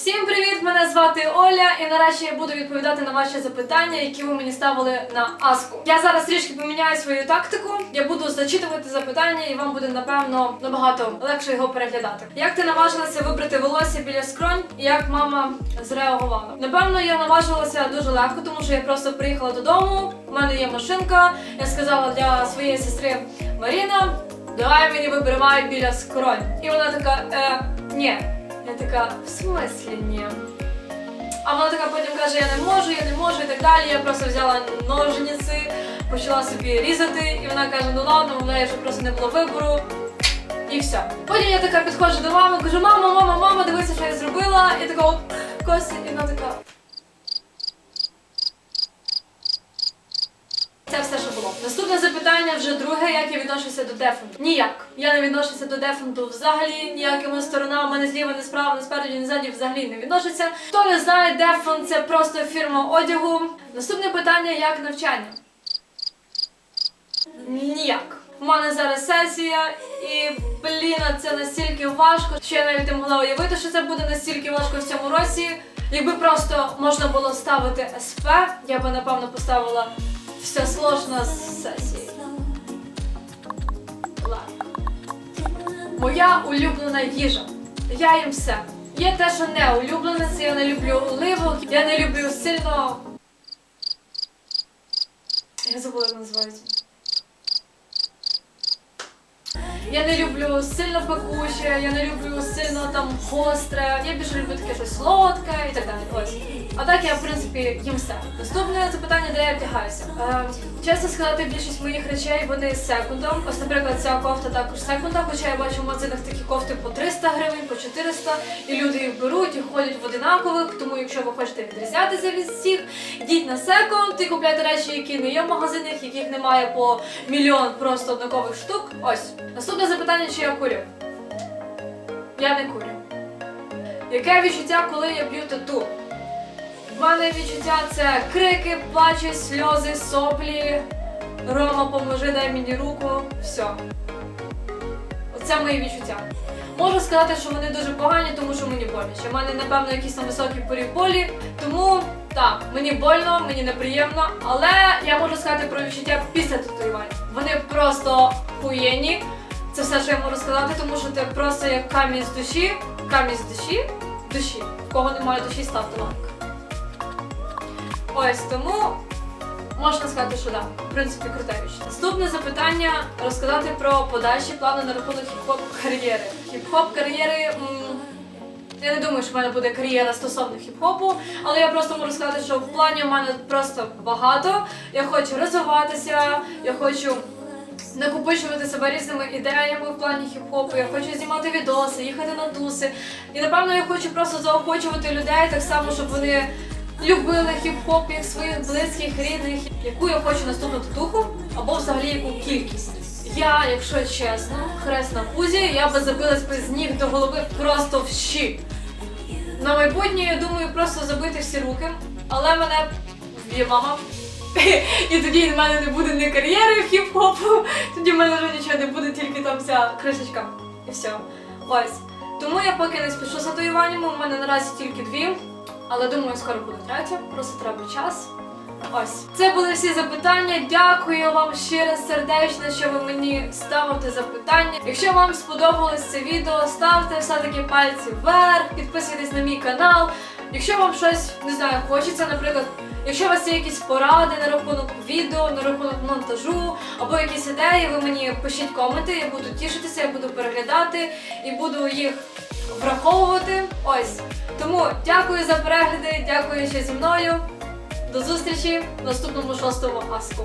Всім привіт! Мене звати Оля, і нарешті я буду відповідати на ваші запитання, які ви мені ставили на аску. Я зараз трішки поміняю свою тактику. Я буду зачитувати запитання, і вам буде напевно набагато легше його переглядати. Як ти наважилася вибрати волосся біля скронь, і як мама зреагувала? Напевно, я наважилася дуже легко, тому що я просто приїхала додому. У мене є машинка. Я сказала для своєї сестри Маріна, давай мені вибривай біля скронь. І вона така, е, ні. Я така, в смислі ні. А вона така потім каже, я не можу, я не можу і так далі. Я просто взяла ножниці, почала собі різати, і вона каже, ну ладно, в неї вже просто не було вибору. І все. Потім я така підходжу до мами, кажу, мама, мама, мама, дивися, що я зробила. І така, от Костя, і вона така. Це все, що було. Наступне запитання вже друге, як я відношуся до дефенту. Ніяк. Я не відношуся до дефенту взагалі ніякими сторонами, не зліва, не справа, не спереді, не ззаді взагалі не відношуся. Хто не знає, дефент це просто фірма одягу. Наступне питання як навчання. Ніяк. У мене зараз сесія, і блін, це настільки важко, що я навіть не могла уявити, що це буде настільки важко в цьому році. Якби просто можна було ставити СП, я би напевно поставила все сложно з сесії. Ладно. Моя улюблена їжа. Я їм все. Є те, що не улюблене, це я не люблю оливок, я не люблю сильно. Я забула, як називається. Я не люблю сильно пекуче, я не люблю сильно там гостре. Я більше люблю таке щось солодке і так далі. Ось. А так я, в принципі, їм все. Наступне запитання, де я вдягаюся. Е, чесно сказати, більшість моїх речей вони з секундом. Ось, наприклад, ця кофта також секунда, хоча я бачу в магазинах такі кофти по 300 гривень, по 400, і люди їх беруть і ходять в одинакових. Тому, якщо ви хочете відрізнятися від всіх, йдіть на секунд і купляйте речі, які не є в магазинах, яких немає по мільйон просто однакових штук. Ось. Наступне запитання, чи я курю. Я не курю. Яке відчуття, коли я б'ю тату? В мене відчуття це крики, плачі, сльози, соплі. Рома, поможи, дай мені руку. Все. Оце мої відчуття. Можу сказати, що вони дуже погані, тому що мені боляче. У мене, напевно, якийсь там високий поріг болі. Тому так, мені больно, мені неприємно, але я можу сказати про відчуття після татуювань. Вони просто хуєнні. Це все, що я можу сказати, тому що ти просто як камінь з душі, камінь з душі, душі. В кого немає душі, ставте лайк. Ось тому можна сказати, що так. В принципі, круте відчуття. Наступне запитання розказати про подальші плани на рахунок хіп-хоп кар'єри. Хіп-хоп кар'єри. Я не думаю, що в мене буде кар'єра стосовно хіп-хопу, але я просто можу сказати, що в плані у мене просто багато. Я хочу розвиватися, я хочу накопичувати себе різними ідеями в плані хіп-хопу. Я хочу знімати відоси, їхати на туси. І напевно я хочу просто заохочувати людей так само, щоб вони любили хіп-хоп як своїх близьких, рідних, яку я хочу наступну татуху, або взагалі яку кількість. Я, якщо чесно, хрест на пузі, я би забилась би з ніг до голови просто в щі. На майбутнє, я думаю, просто забити всі руки, але мене вб'є мама. І тоді в мене не буде ні кар'єри в хіп-хопу, тоді в мене вже нічого не буде, тільки там ця кришечка. І все. Ось. Тому я поки не спішу з татуюваннями, у мене наразі тільки дві, але думаю, скоро буде третя, просто треба час. Ось. Це були всі запитання. Дякую вам щиро сердечно, що ви мені ставите запитання. Якщо вам сподобалось це відео, ставте все-таки пальці вверх, підписуйтесь на мій канал. Якщо вам щось не знаю, хочеться, наприклад, якщо у вас є якісь поради на рахунок відео, на рахунок монтажу або якісь ідеї, ви мені пишіть коменти, я буду тішитися, я буду переглядати і буду їх враховувати. Ось. Тому дякую за перегляди, дякую, що зі мною. До зустрічі в наступному шостому аску.